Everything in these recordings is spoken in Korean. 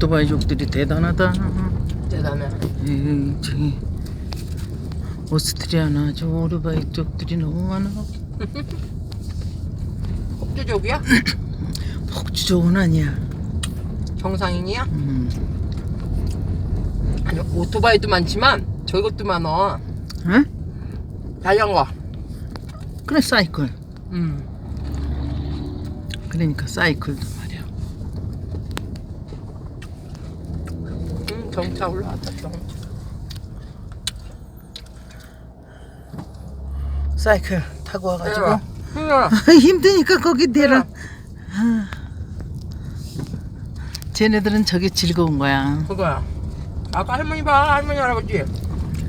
오토바이족들이 대단하다. 대단해. 에이, 저기 오스트리아나 저 오토바이족들이 너무 많아. 폭주족이야? 폭주족은 아니야. 정상인이야? 음. 아니 오토바이도 많지만 저것도 많어. 응? 자전거. 그래 사이클. 음. 그러니까 사이클도 말이야. 음 경차 올라왔다 경. 사이클 타고 와가지고 힘들어. 힘드니까 거기 내려. 아. 쟤네들은 저게 즐거운 거야. 그거야. 아까 할머니 봐 할머니 할아버지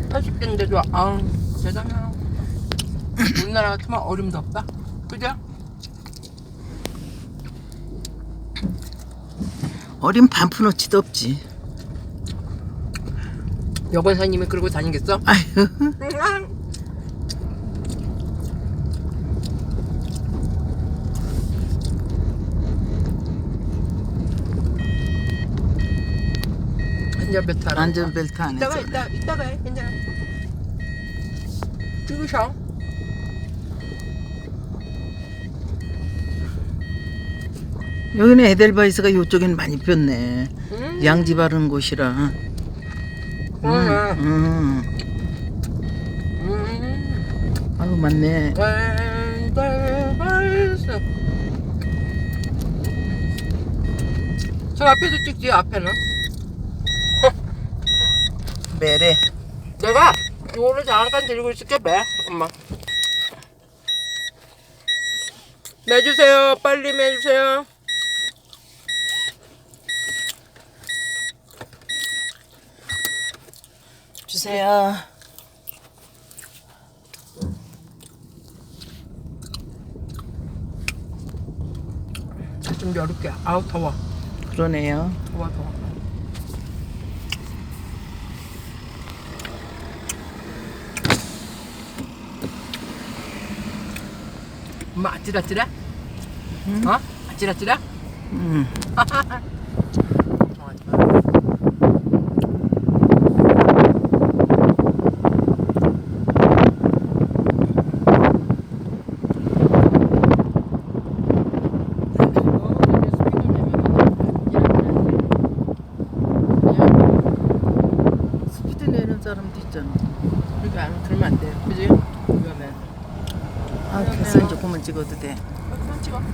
80대인데도 아우 대단해. 우리나라 같으면 어림도 없다. 그죠? 어린 반푼어치도 없지. 여권사님이 그러고 다니겠어? 아유, 안전벨트 하라. 안전벨트 안 이따가 했어. 이따 이따가 해 괜찮아. 찍으셔. 여기는 에델바이스가 이쪽엔 많이 폈네. 음. 양지 바른 곳이라. 음. 음. 아유 맞네. 저 앞에도 찍지 앞에는. 매래. 내가 이거를 잠깐 들고 있을게 매 엄마. 매주세요 빨리 매주세요. 주세요. 좀 열을게. 아우 더워. 그러네요. 더워 더워. 엄마 아찔아찔해? 어? 아찔아찔해? 음. 걱정하지 마. 스피드 내는 사람도 있잖아. 그러니까 그러면 안 돼요. 그지? 위험해. 아, 됐어 이제 그만 찍어도 돼. 그만 찍어.